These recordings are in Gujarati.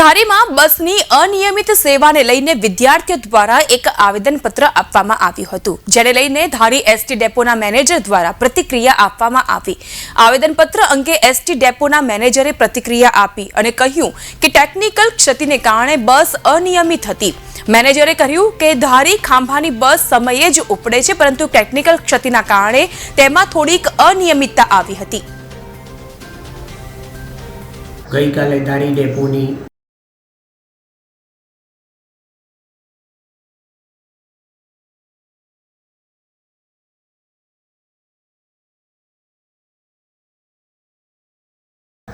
ધારીમાં બસની અનિયમિત સેવાને લઈને વિદ્યાર્થીઓ દ્વારા એક આવેદનપત્ર આપવામાં આવ્યું હતું, જેને લઈને ધારી એસટી ડેપોના મેનેજર દ્વારા પ્રતિક્રિયા આપવામાં આવી. આવેદનપત્ર અંગે એસટી ડેપોના મેનેજરે પ્રતિક્રિયા આપી અને કહ્યું કે ટેકનિકલ ક્ષતિને કારણે બસ અનિયમિત હતી. મેનેજરે કહ્યું કે ધારી ખાંભાની બસ સમયે જ ઉપડે છે, પરંતુ ટેકનિકલ ક્ષતિના કારણે તેમાં થોડીક અનિયમિતતા આવી હતી. ગઈકાલે ધારી ડેપોની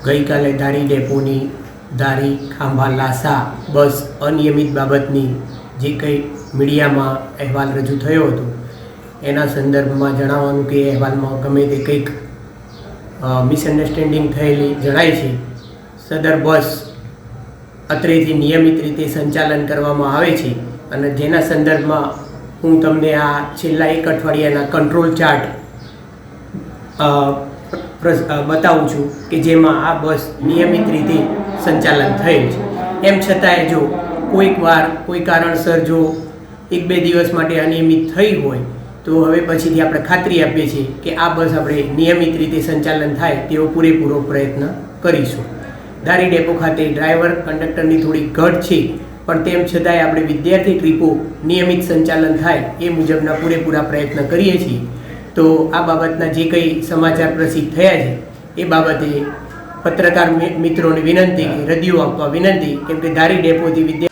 ગઈકાલે ધારી ડેપોની ધારી ખાંભા લાસા, બસ અનિયમિત બાબતની જે કંઈ મીડિયામાં અહેવાલ રજૂ થયો હતો, એના સંદર્ભમાં જણાવવાનું કે અહેવાલમાં ગમે તે કંઈક મિસઅન્ડરસ્ટેન્ડિંગ થયેલી જણાય છે. સદર બસ અત્રેથી નિયમિત રીતે સંચાલન કરવામાં આવે છે અને જેના સંદર્ભમાં હું તમને આ છેલ્લા એક અઠવાડિયાના કંટ્રોલ ચાર્ટ બતાવું છું કે જેમાં આ બસ નિયમિત રીતે સંચાલન થયેલ છે. એમ છતાંય જો કોઈક વાર, કોઈ કારણસર જો એક બે દિવસ માટે અનિયમિત થઈ હોય, તો હવે પછીથી આપણે ખાતરી આપીએ છીએ કે આ બસ આપણે નિયમિત રીતે સંચાલન થાય તેવો પૂરેપૂરો પ્રયત્ન કરીશું. ધારી ડેપો ખાતે ડ્રાઈવર, કંડક્ટરની થોડી ઘટ છે, પણ તેમ છતાંય આપણે વિદ્યાર્થી ટ્રીપો નિયમિત સંચાલન થાય એ મુજબના પૂરેપૂરા પ્રયત્ન કરીએ છીએ. તો આ બાબતના જે કંઈ સમાચાર પ્રસિદ્ધ થયા છે, એ બાબતે પત્રકાર મિત્રોને વિનંતી કે રદિયો આપવા વિનંતી, કેમ કે ધારી ડેપોથી વિદ્યાર્થી